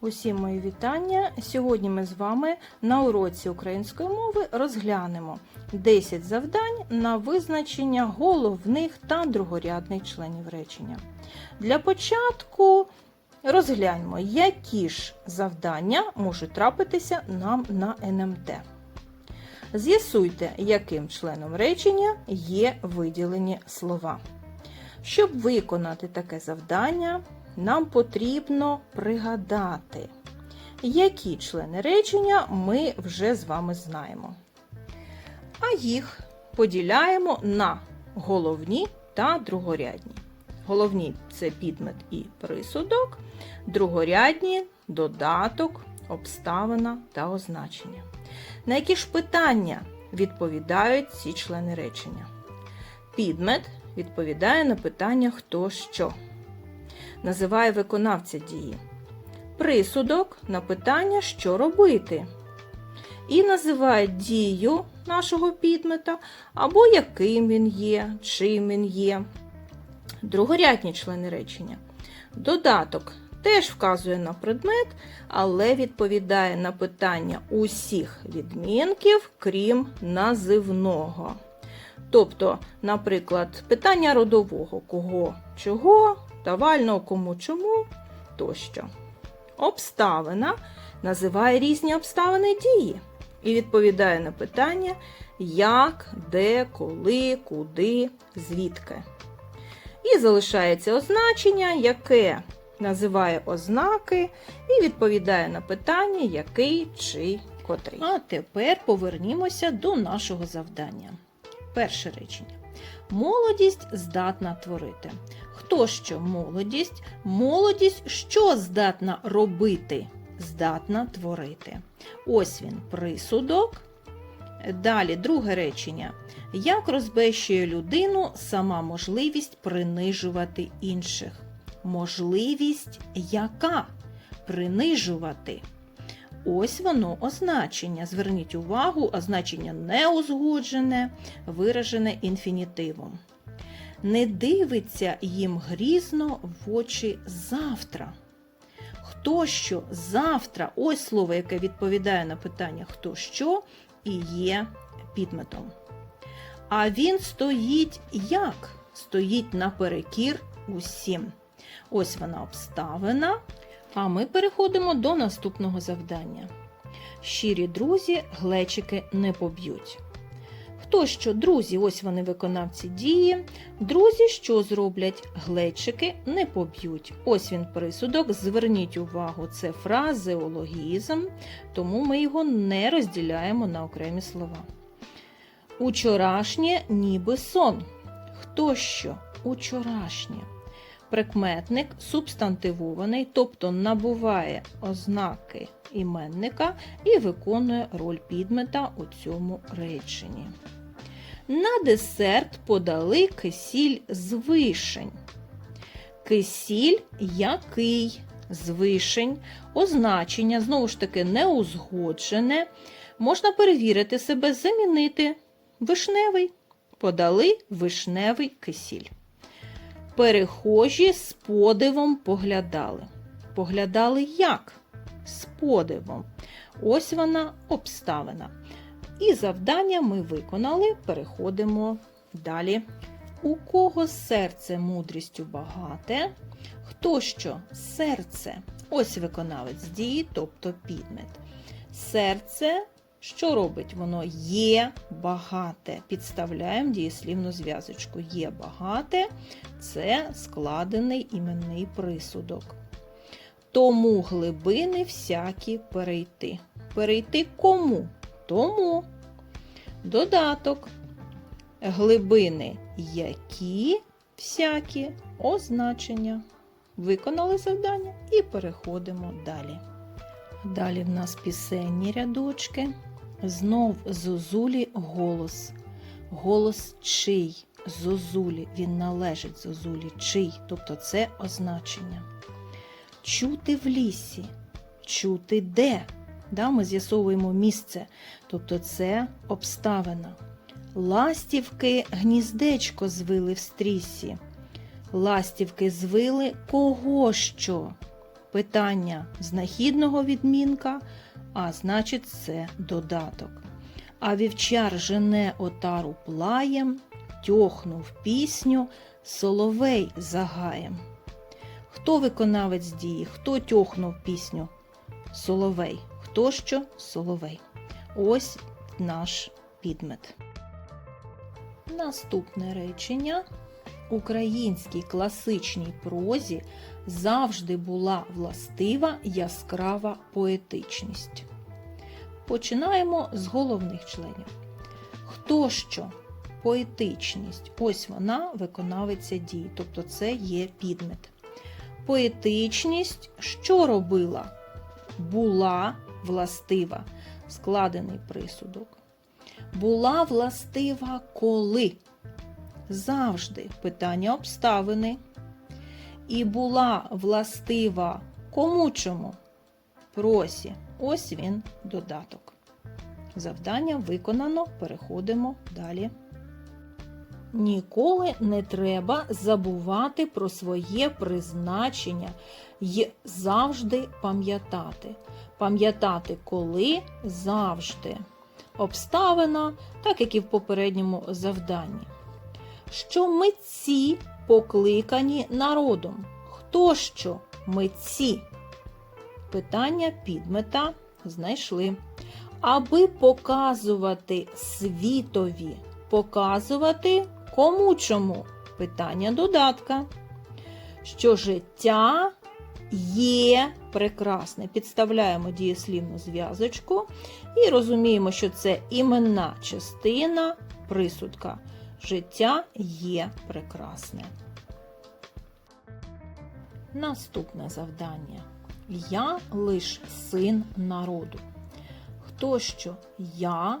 Усім мої вітання. Сьогодні ми з вами на уроці української мови розглянемо 10 завдань на визначення головних та другорядних членів речення. Для початку розгляньмо, які ж завдання можуть трапитися нам на НМТ. З'ясуйте, яким членом речення є виділені слова. Щоб виконати таке завдання, нам потрібно пригадати, які члени речення ми вже з вами знаємо. А їх поділяємо на головні та другорядні. Головні це підмет і присудок, другорядні додаток, обставина та означення. На які ж питання відповідають ці члени речення? Підмет відповідає на питання хто що називає виконавця дії. Присудок на питання, що робити. І називає дію нашого підмета або яким він є, чим він є. Другорядні члени речення. Додаток теж вказує на предмет, але відповідає на питання усіх відмінків, крім називного. Тобто, наприклад, питання родового кого, чого, давального кому чому тощо. Обставина називає різні обставини дії і відповідає на питання як, де, коли, куди, звідки. І залишається означення, яке називає ознаки і відповідає на питання, який чи котрий. А тепер повернімося до нашого завдання. Перше речення. Молодість здатна творити. Хто що молодість? Молодість що здатна робити? Здатна творити. Ось він присудок. Далі друге речення. Як розбещує людину сама можливість принижувати інших? Можливість яка? Принижувати. Ось воно означення. Зверніть увагу, означення неузгоджене, виражене інфінітивом. Не дивиться їм грізно в очі завтра. Хто що завтра, ось слово, яке відповідає на питання хто що, і є підметом. А він стоїть як? Стоїть наперекір усім. Ось вона обставина. А ми переходимо до наступного завдання. Щирі друзі глечики не поб'ють. Хто що, друзі, ось вони виконавці дії. Друзі, що зроблять? Глечики не поб'ють. Ось він присудок. Зверніть увагу, це фразеологізм, тому ми його не розділяємо на окремі слова. Учорашнє ніби сон. Хто що? Учорашнє. Прикметник субстантивований, тобто набуває ознаки іменника і виконує роль підмета у цьому реченні. На десерт подали кисіль з вишень. Кисіль який з вишень, означення, знову ж таки, неузгоджене. Можна перевірити себе, замінити вишневий. Подали вишневий кисіль. Перехожі з подивом поглядали. Поглядали як? З подивом. Ось вона обставина. І завдання ми виконали, переходимо далі. У кого серце мудрістю багате? Хто що? Серце. Ось виконавець дії, тобто підмет. Серце, що робить? Воно є багате. Підставляємо дієслівну зв'язочку. Є багате це складений іменний присудок. Тому глибини всякі перейти. Перейти кому? Тому. Додаток. Глибини які всякі означення. Виконали завдання і переходимо далі. Далі в нас пісенні рядочки. Знов зозулі голос. Голос чий? Зозулі. Він належить зозулі. Чий? Тобто це означення. Чути в лісі. Чути де? Да, Ми з'ясовуємо місце. Тобто це обставина. Ластівки гніздечко звили в стрісі. Ластівки звили кого що? питання знахідного відмінка, а значить, це додаток. А вівчар жене отару плаєм, тьохнув пісню, соловей загаєм. Хто виконавець дії? Хто тьохнув пісню? Соловей. Хто що? Соловей. Ось наш підмет. Наступне речення. Українській класичній прозі завжди була властива яскрава поетичність. Починаємо з головних членів. Хто що? Поетичність. Ось вона виконавиця дії, тобто це є підмет. Поетичність що робила? Була властива, складений присудок. Була властива коли? Завжди питання обставини. І була властива кому чому? Просі. Ось він додаток. Завдання виконано. Переходимо далі. Ніколи не треба забувати про своє призначення й завжди пам'ятати. Пам'ятати коли завжди. Обставина, так як і в попередньому завданні. Що митці покликані народом? Хто що митці? Питання підмета знайшли. Аби показувати світові, показувати кому чому? Питання додатка. Що життя є прекрасне. Підставляємо дієслівну зв'язочку і розуміємо, що це іменна частина присудка. Життя є прекрасне. Наступне завдання. Я лиш син народу. Хто що я,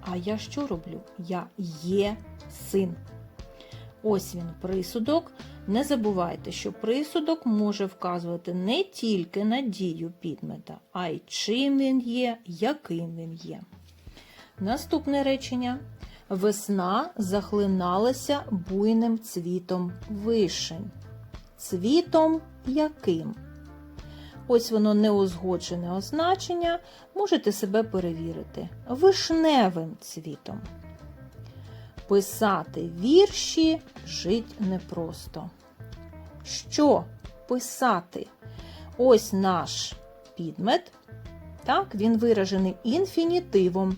а я що роблю? Я є син. Ось він присудок. Не забувайте, що присудок може вказувати не тільки на дію підмета, а й чим він є, яким він є. Наступне речення. Весна захлиналася буйним цвітом вишень. Цвітом яким? Ось воно неузгоджене означення. Можете себе перевірити. Вишневим цвітом. Писати вірші жить непросто. Що писати? Ось наш підмет. Так, він виражений інфінітивом.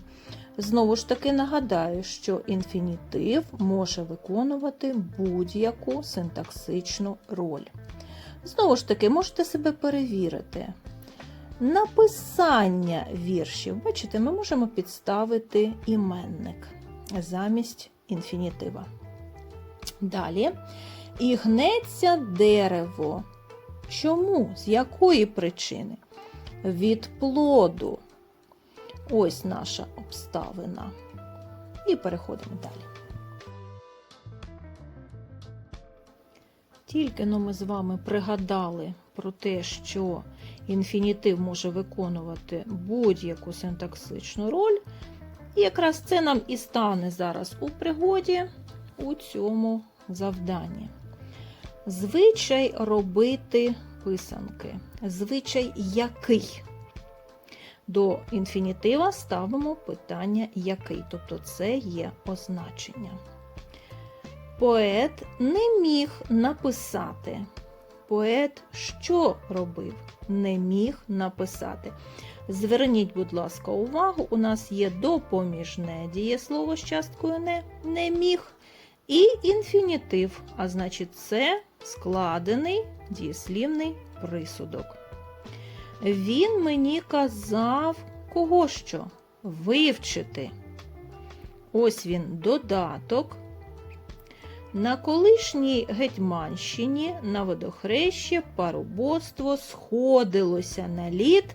Знову ж таки нагадаю, що інфінітив може виконувати будь-яку синтаксичну роль. Знову ж таки, можете себе перевірити. Написання віршів. Бачите, ми можемо підставити іменник замість інфінітива. Далі. І гнеться дерево. Чому? З якої причини? Від плоду. Ось наша обставина. І переходимо далі. Тільки но ми з вами пригадали про те, що інфінітив може виконувати будь-яку синтаксичну роль. І якраз це нам і стане зараз у пригоді у цьому завданні. Звичай робити писанки. Звичай який? До інфінітива ставимо питання який, тобто це є означення. Поет не міг написати. Поет що робив? Не міг написати. Зверніть, будь ласка, увагу, у нас є допоміжне дієслово з часткою не, не міг. І інфінітив, а значить, це складений дієслівний присудок. Він мені казав, кого що? Вивчити. Ось він додаток. На колишній Гетьманщині на водохрещі парубоцтво сходилося на лід,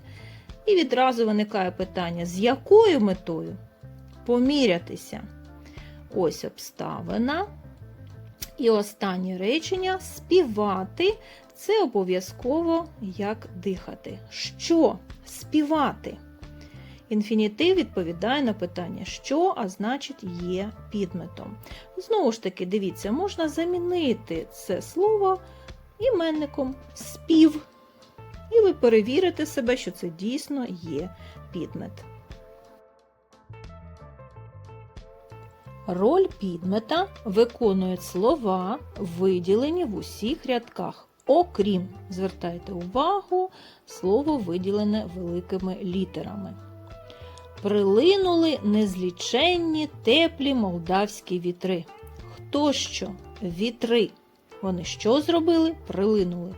і відразу виникає питання, з якою метою помірятися. Ось обставина. І останнє речення співати це обов'язково як дихати. Що співати? Інфінітив відповідає на питання, що, а значить, є підметом. Знову ж таки, дивіться, можна замінити це слово іменником спів. і ви перевірите себе, що це дійсно є підмет. Роль підмета виконують слова, виділені в усіх рядках. Окрім, звертайте увагу, слово виділене великими літерами. Прилинули незліченні теплі молдавські вітри. Хто що? Вітри. Вони що зробили? Прилинули.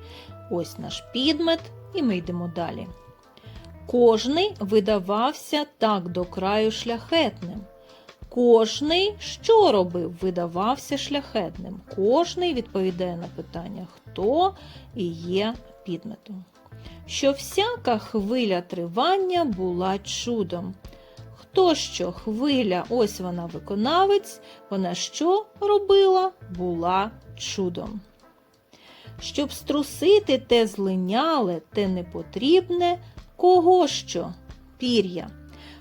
Ось наш підмет, і ми йдемо далі. Кожний видавався так до краю шляхетним. Кожний що робив? Видавався шляхетним. Кожний відповідає на питання, хто і є підметом. Що всяка хвиля тривання була чудом. Хто що хвиля, ось вона виконавець, вона що робила? Була чудом. Щоб струсити те злиняле, те непотрібне, кого що? Пір'я.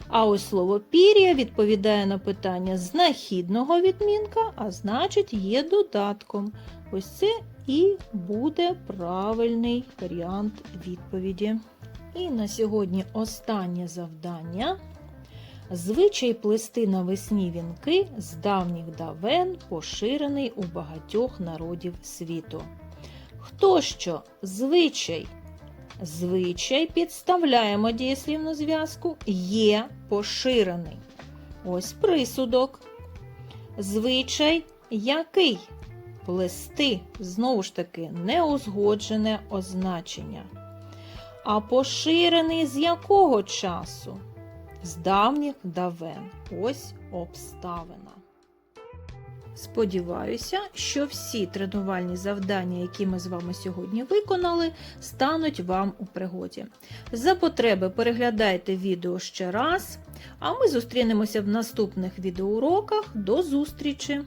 А ось слово пір'я відповідає на питання знахідного відмінка, а значить є додатком. Ось це і буде правильний варіант відповіді. І на сьогодні останнє завдання. Звичай плести навесні вінки з давніх давен поширений у багатьох народів світу. Хто що? Звичай. Звичай підставляємо дієслівну зв'язку є поширений. Ось присудок. Звичай який? Плести, знову ж таки, неузгоджене означення. А поширений з якого часу? З давніх давен. Ось обставина. Сподіваюся, що всі тренувальні завдання, які ми з вами сьогодні виконали, стануть вам у пригоді. За потреби переглядайте відео ще раз, а ми зустрінемося в наступних відеоуроках. До зустрічі!